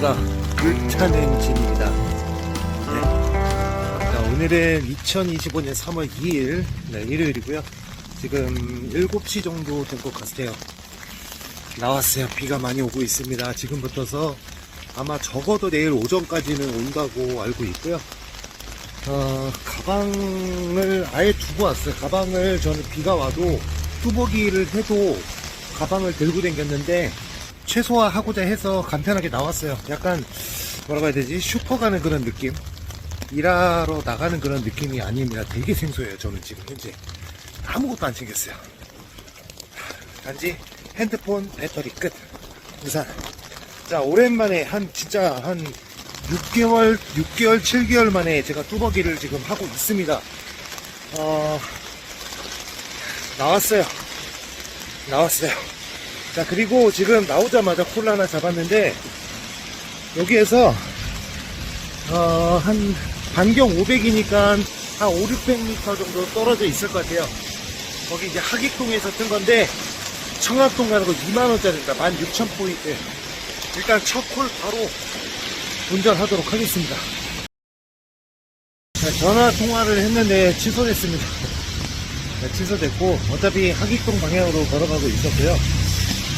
반갑습니다. 불타는 진입니다. 네. 자, 오늘은 2025년 3월 2일, 네, 일요일이고요. 지금 7시 정도 된 것 같아요. 나왔어요. 비가 많이 오고 있습니다. 지금부터서 아마 적어도 내일 오전까지는 온다고 알고 있고요. 어, 가방을 아예 두고 왔어요. 가방을 저는 비가 와도 뚜벅이를 해도 가방을 들고 다녔는데 최소화하고자 해서 간편하게 나왔어요. 약간 뭐라고 해야 되지? 슈퍼 가는 그런 느낌? 일하러 나가는 그런 느낌이 아닙니다. 되게 생소해요. 저는 지금 현재 아무것도 안 챙겼어요. 단지 핸드폰 배터리 끝. 우산. 자, 오랜만에 한 진짜 한 6개월, 6개월, 7개월 만에 제가 뚜벅이를 지금 하고 있습니다. 어, 나왔어요. 나왔어요. 자, 그리고 지금 나오자마자 콜라 하나 잡았는데, 여기에서, 어, 한, 반경 500이니까 한 5, 600m 정도 떨어져 있을 것 같아요. 거기 이제 하객동에서 뜬 건데, 청학동 가는 거 2만원짜리입니다. 16,000포인트. 일단 첫 콜 바로 운전하도록 하겠습니다. 자, 전화 통화를 했는데 취소됐습니다. 네, 취소됐고 어차피 하객동 방향으로 걸어가고 있었고요.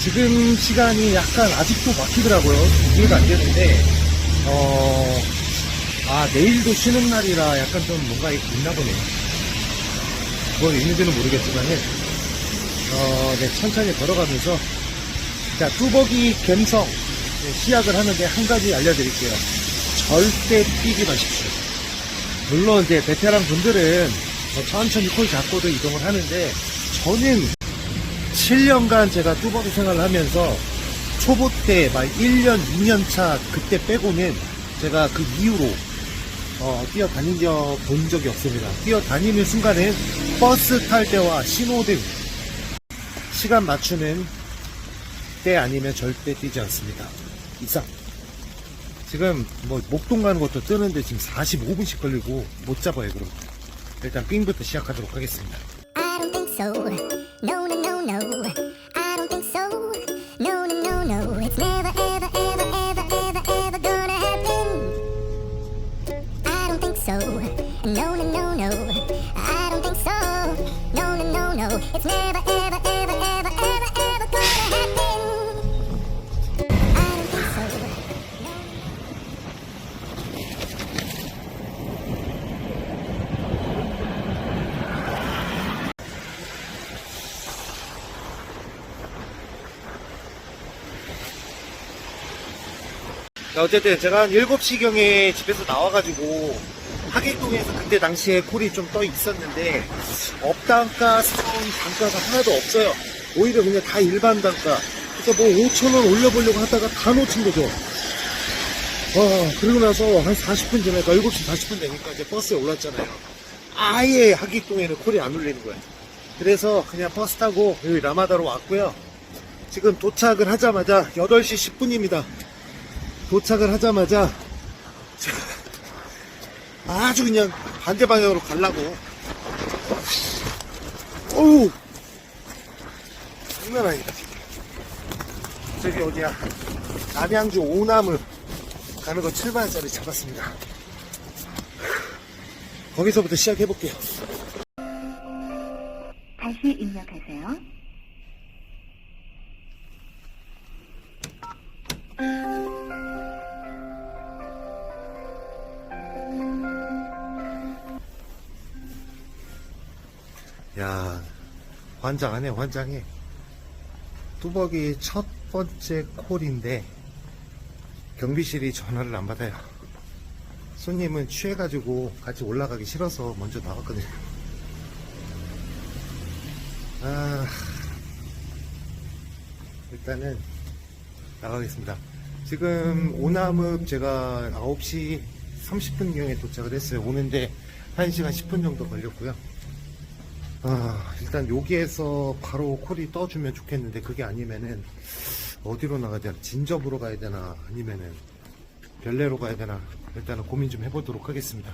지금 시간이 약간 아직도 막히더라고요. 이해가 안 되는데 어, 아 내일도 쉬는 날이라 약간 좀 뭔가 있나 보네요. 뭘 있는지는 모르겠지만은 어, 네, 천천히 걸어가면서 자 뚜벅이 갬성 네, 시작을 하는데 한 가지 알려드릴게요. 절대 뛰지 마십시오. 물론 이제 베테랑 분들은 뭐 천천히 콜 잡고도 이동을 하는데 저는 7년간 제가 뚜벅이 생활을 하면서 초보 때 막 1년, 2년 차 그때 빼고는 제가 그 이후로 어, 뛰어다닌 적본 적이 없습니다. 뛰어다니는 순간은 버스 탈 때와 신호등 시간 맞추는 때 아니면 절대 뛰지 않습니다. 이상. 지금 뭐 목동 가는 것도 뜨는데 지금 45분씩 걸리고 못 잡아요 그럼. 일단 삥부터 시작하도록 하겠습니다. no. 어쨌든 제가 한 7시경에 집에서 나와가지고 하객동에서 그때 당시에 콜이 좀 떠 있었는데 업단가 스타운 단가가 하나도 없어요. 오히려 그냥 다 일반 단가. 그래서 뭐 5천원 올려보려고 하다가 다 놓친 거죠. 와, 그리고 나서 한 40분 전에, 그러니까 7시 40분 되니까 이제 버스에 올랐잖아요. 아예 하객동에는 콜이 안 울리는 거예요. 그래서 그냥 버스 타고 여기 라마다로 왔고요. 지금 도착을 하자마자 8시 10분입니다. 도착을 하자마자 아주 그냥 반대 방향으로 가려고. 어우 장난 아니다 저기 어디야? 남양주 오남을 가는 거 7반짜리 잡았습니다. 거기서부터 시작해 볼게요. 다시 입력하세요. 환장하네 환장해. 뚜벅이 첫 번째 콜인데 경비실이 전화를 안 받아요. 손님은 취해가지고 같이 올라가기 싫어서 먼저 나왔거든요. 아 일단은 나가겠습니다. 지금 오남읍 제가 9시 30분경에 도착을 했어요. 오는데 1시간 10분 정도 걸렸고요 아, 일단 여기에서 바로 콜이 떠주면 좋겠는데 그게 아니면은 어디로 나가야 되나 진접으로 가야 되나 아니면은 별내로 가야 되나 일단은 고민 좀 해보도록 하겠습니다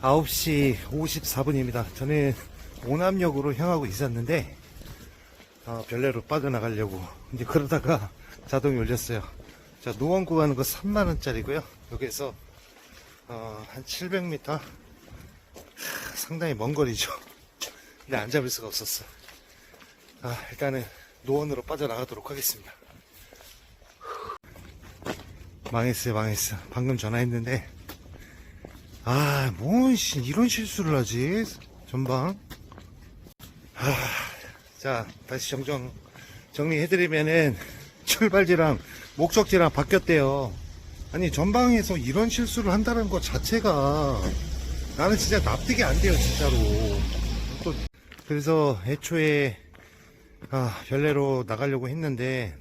9시 54분입니다 저는 오남역으로 향하고 있었는데 아, 별내로 빠져나가려고 이제 그러다가 자동이 울렸어요 자, 노원구 가는 거 3만원짜리고요 여기에서, 어, 한 700m? 하, 상당히 먼 거리죠. 근데 안 잡을 수가 없었어. 아, 일단은 노원으로 빠져나가도록 하겠습니다. 망했어요, 망했어. 방금 전화했는데, 아, 뭔, 씨, 이런 실수를 하지? 전방. 아, 자, 다시 정정, 정리해드리면은, 출발지랑 목적지랑 바뀌었대요. 아니, 전방에서 이런 실수를 한다는 것 자체가, 나는 진짜 납득이 안 돼요, 진짜로. 또, 그래서 애초에, 아, 별내로 나가려고 했는데,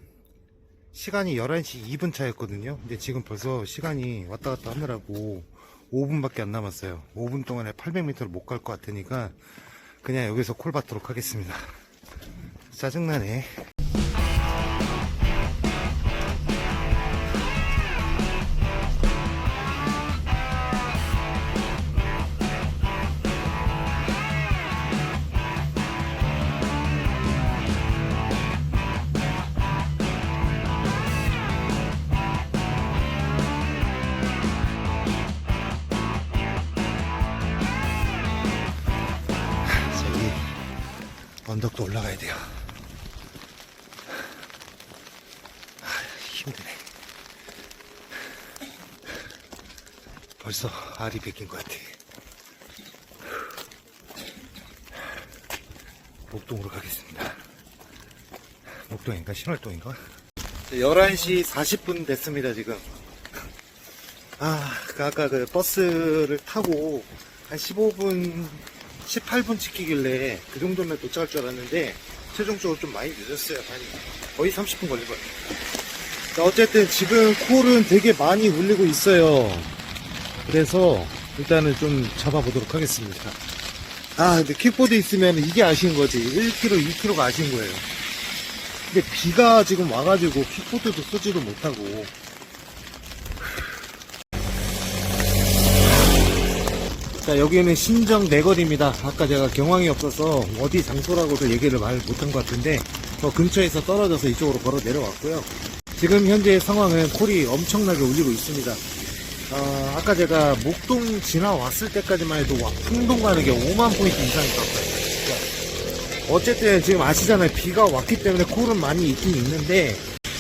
시간이 11시 2분 차였거든요. 근데 지금 벌써 시간이 왔다 갔다 하느라고 5분밖에 안 남았어요. 5분 동안에 800m를 못 갈 것 같으니까 그냥 여기서 콜 받도록 하겠습니다. 짜증나네. 돼요. 아, 힘드네. 벌써 알이 베낀 것 같아. 목동으로 가겠습니다. 목동인가 신월동인가? 11시 40분 됐습니다 지금. 아, 그 아까 그 버스를 타고 한 15분, 18분 찍히길래 그 정도면 도착할 줄 알았는데 최종적으로 좀 많이 늦었어요. 많이. 거의 30분 걸린 거예요. 자, 어쨌든 지금 콜은 되게 많이 울리고 있어요. 그래서 일단은 좀 잡아보도록 하겠습니다. 아, 근데 킥보드 있으면 이게 아쉬운 거지. 1km, 2km가 아쉬운 거예요. 근데 비가 지금 와가지고 킥보드도 쓰지도 못하고 자 여기는 신정 내거리입니다. 아까 제가 경황이 없어서 어디 장소라고도 얘기를 말 못한 것 같은데 저 근처에서 떨어져서 이쪽으로 걸어 내려왔고요. 지금 현재 상황은 콜이 엄청나게 울리고 있습니다. 어, 아까 제가 목동 지나왔을 때까지만 해도 와, 풍동 가는 게 5만 포인트 이상이었거든요. 어쨌든 지금 아시잖아요. 비가 왔기 때문에 콜은 많이 있긴 있는데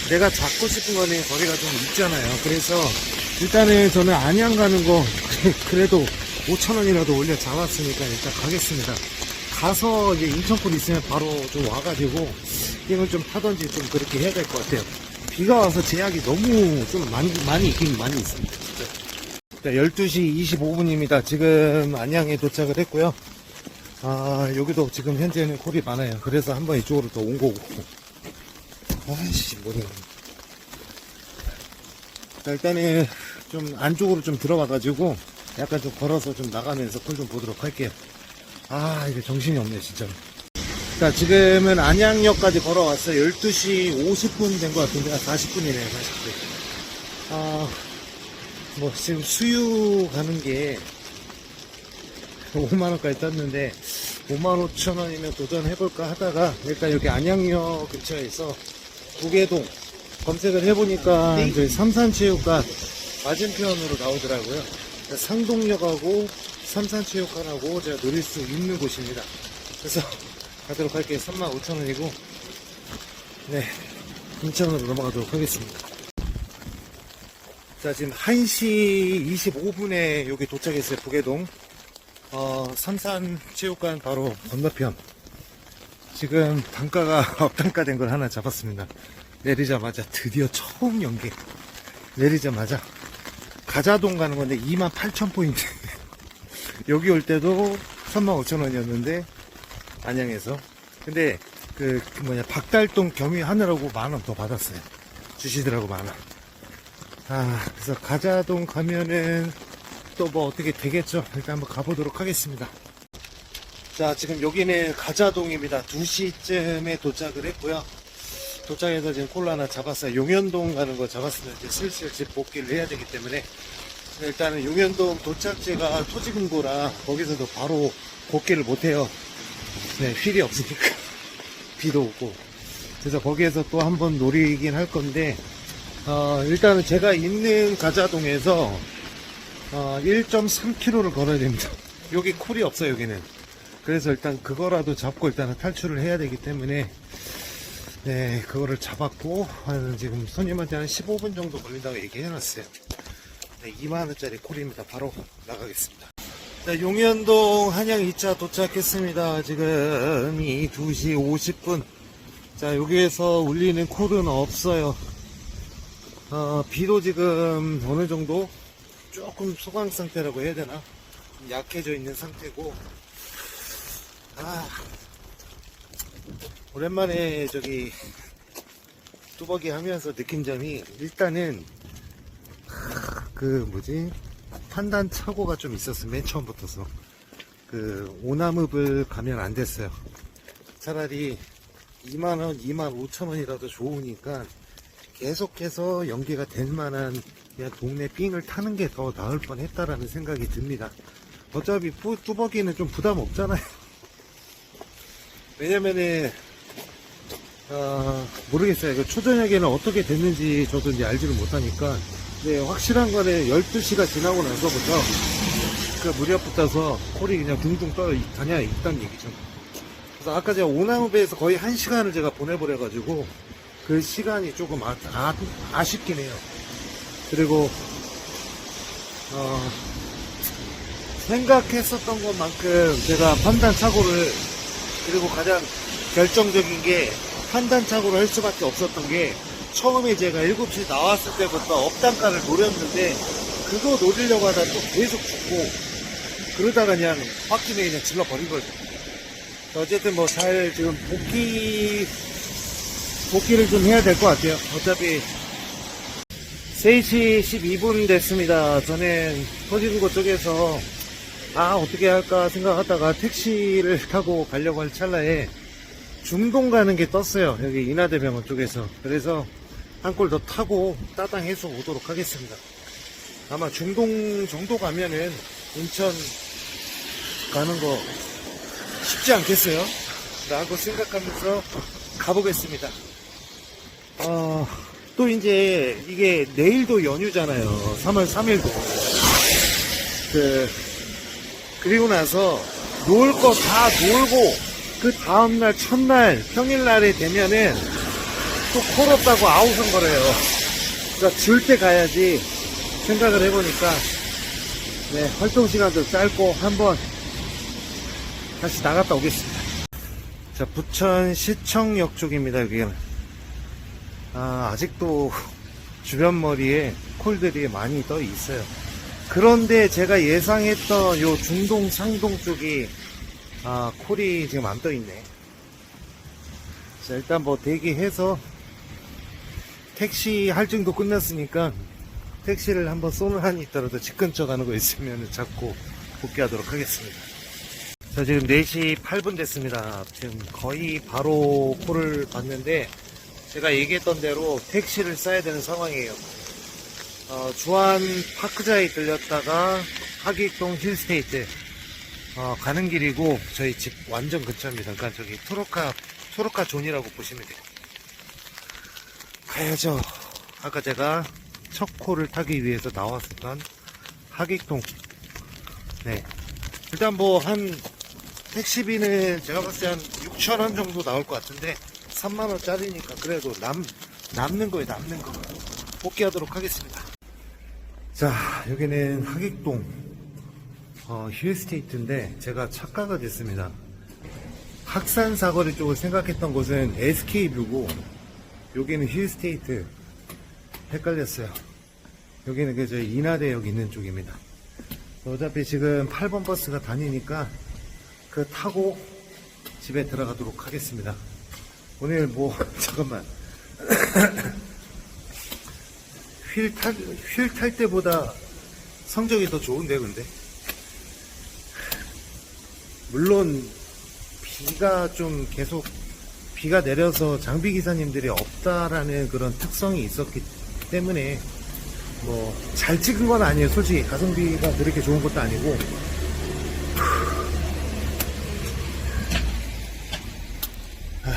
내가 잡고 싶은 거는 거리가 좀 있잖아요. 그래서 일단은 저는 안양 가는 거 그래도 5천원이라도 올려 잡았으니까 일단 가겠습니다. 가서 이제 인천골 있으면 바로 좀 와가지고 게임을 좀 타던지 좀 그렇게 해야 될 것 같아요. 비가 와서 제약이 너무 좀 많이, 많이 있긴 많이 있습니다. 자, 12시 25분입니다. 지금 안양에 도착을 했고요. 아, 여기도 지금 현재는 콜이 많아요. 그래서 한번 이쪽으로 더 온 거고. 아이씨, 뭐냐. 자, 일단은 좀 안쪽으로 좀 들어와가지고 약간 좀 걸어서 좀 나가면서 콜 좀 보도록 할게요. 아, 이게 정신이 없네, 진짜. 자, 지금은 안양역까지 걸어왔어요. 12시 50분 된 것 같은데, 아, 40분이네요, 40분. 아, 뭐, 지금 수유 가는 게 5만원까지 떴는데, 5만 5천 원이면 도전해볼까 하다가, 일단 여기 안양역 근처에서 구계동 검색을 해보니까, 이제 삼산체육관 맞은편으로 나오더라고요. 상동역하고 삼산체육관하고 제가 노릴 수 있는 곳입니다. 그래서 가도록 할게요. 35,000원이고 네 인천으로 넘어가도록 하겠습니다. 자 지금 1시 25분에 여기 도착했어요. 부계동 어, 삼산체육관 바로 건너편 지금 단가가 업단가 된 걸 하나 잡았습니다. 내리자마자 드디어 처음 연계 내리자마자 가자동 가는 건데 28,000포인트. 여기 올 때도 35,000원이었는데, 안양에서. 근데, 그, 그 뭐냐, 박달동 겸유하느라고 만 원 더 받았어요. 주시더라고, 만 원. 아, 그래서 가자동 가면은 또 뭐 어떻게 되겠죠? 일단 한번 가보도록 하겠습니다. 자, 지금 여기는 가자동입니다. 2시쯤에 도착을 했고요. 도착해서 지금 콜라 하나 잡았어요. 용현동 가는 거 잡았으면 이제 슬슬 집 복귀를 해야 되기 때문에 일단은 용현동 도착지가 토지금고라 거기서도 바로 복귀를 못해요. 네, 휠이 없으니까 비도 오고 그래서 거기에서 또 한 번 노리긴 할 건데 어, 일단은 제가 있는 가자동에서 어, 1.3km를 걸어야 됩니다. 여기 콜이 없어요, 여기는. 그래서 일단 그거라도 잡고 일단은 탈출을 해야 되기 때문에 네, 그거를 잡았고 한 지금 손님한테 한 15분 정도 걸린다고 얘기해놨어요. 네, 2만원짜리 콜입니다. 바로 나가겠습니다. 자, 용현동 한양 2차 도착했습니다. 지금 이 2시 50분. 자, 여기에서 울리는 콜은 없어요. 어, 비도 지금 어느 정도 조금 소강 상태라고 해야 되나? 좀 약해져 있는 상태고, 아, 오랜만에 저기 뚜벅이 하면서 느낀 점이 일단은 그 뭐지? 판단 착오가 좀 있었어 맨 처음부터서. 그 오나무을 가면 안 됐어요. 차라리 2만원 2만 5천원이라도 좋으니까 계속해서 연계가 될 만한 그냥 동네 삥을 타는 게 더 나을 뻔 했다라는 생각이 듭니다. 어차피 뚜- 뚜벅이는 좀 부담 없잖아요. 왜냐면은 어, 모르겠어요. 그 초저녁에는 어떻게 됐는지 저도 이제 알지를 못하니까. 네, 확실한 거는 12시가 지나고 나서부터 그 무렵 붙어서 콜이 그냥 둥둥 떠 다녀 있다는 얘기죠. 그래서 아까 제가 오나무배에서 거의 한 시간을 제가 보내버려가지고 그 시간이 조금 아, 아, 아쉽긴 해요. 그리고, 어, 생각했었던 것만큼 제가 판단 착오를 그리고 가장 결정적인 게 판단 착오를 할 수밖에 없었던 게 처음에 제가 7시 나왔을 때부터 업단가를 노렸는데 그거 노리려고 하다 또 계속 죽고 그러다가 그냥 홧김에 그냥 질러버린 거죠. 어쨌든 뭐 잘 지금 복귀 복귀를 좀 해야 될 것 같아요. 어차피 3시 12분 됐습니다. 저는 터진고 쪽에서 아 어떻게 할까 생각하다가 택시를 타고 가려고 할 찰나에 중동 가는 게 떴어요. 여기 인하대병원 쪽에서. 그래서 한 골 더 타고 따당 해서 오도록 하겠습니다. 아마 중동 정도 가면은 인천 가는 거 쉽지 않겠어요? 라고 생각하면서 가보겠습니다. 어, 또 이제 이게 내일도 연휴잖아요. 3월 3일도. 그 그리고 나서 놀 거 다 놀고 그 다음날 첫날 평일날에 되면은 또 콜없다고 아우성 거려요. 그러니까 줄 때 가야지 생각을 해보니까 네, 활동 시간도 짧고 한번 다시 나갔다 오겠습니다. 자 부천 시청역 쪽입니다 여기는 아, 아직도 주변 머리에 콜들이 많이 떠 있어요. 그런데 제가 예상했던 요 중동 상동 쪽이 아 콜이 지금 안 떠 있네. 자 일단 뭐 대기해서 택시 할증도 끝났으니까 택시를 한번 쏘는 한이 있더라도 집 근처 가는 거 있으면 잡고 복귀하도록 하겠습니다. 자 지금 4시 8분 됐습니다. 지금 거의 바로 콜을 봤는데 제가 얘기했던 대로 택시를 써야 되는 상황이에요. 어, 주안 파크자에 들렸다가 하기동 힐스테이트 어, 가는 길이고 저희 집 완전 근처입니다. 그러니까 저기 토로카 토로카 존이라고 보시면 돼요. 가야죠. 아까 제가 첫 코를 타기 위해서 나왔었던 하기동. 네. 일단 뭐 한 택시비는 제가 봤을 때 한 6천 원 정도 나올 것 같은데 3만 원짜리니까 그래도 남, 남는 거에 남는 거. 복귀하도록 하겠습니다. 자, 여기는 하객동 어, 힐스테이트인데 제가 착각을 했습니다. 학산 사거리 쪽을 생각했던 곳은 SK뷰고 여기는 힐스테이트 헷갈렸어요. 여기는 그저 인하대역 있는 쪽입니다. 어차피 지금 8번 버스가 다니니까 그 타고 집에 들어가도록 하겠습니다. 오늘 뭐 잠깐만 휠 탈, 휠 탈 때보다 성적이 더 좋은데, 근데. 물론, 비가 좀 계속, 비가 내려서 장비 기사님들이 없다라는 그런 특성이 있었기 때문에, 뭐, 잘 찍은 건 아니에요. 솔직히 가성비가 그렇게 좋은 것도 아니고. 하,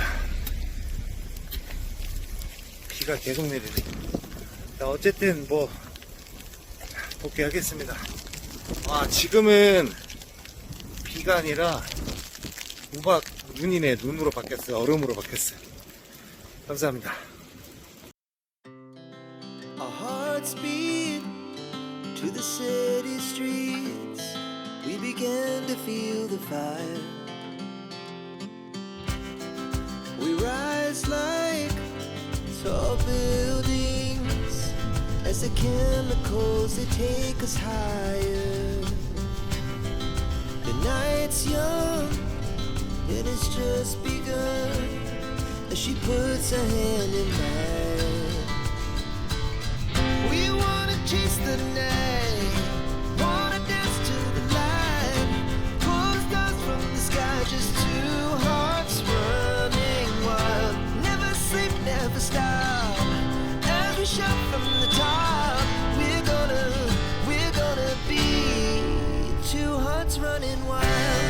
비가 계속 내리네. 자, 어쨌든 뭐 복귀하겠습니다. 아, 지금은 비가 아니라 우박 눈이네 눈으로 바뀌었어요. 얼음으로 바뀌었어요. 감사합니다. Our hearts beat to the city streets. We began to feel the fire. We rise like tall buildings as the chemicals they take us higher. Just begun as she puts her hand in mine. We wanna chase the night, wanna dance to the light, pull the stars from the sky, just two hearts running wild. Never sleep, never stop. We shout from the top, we're gonna, we're gonna be two hearts running wild.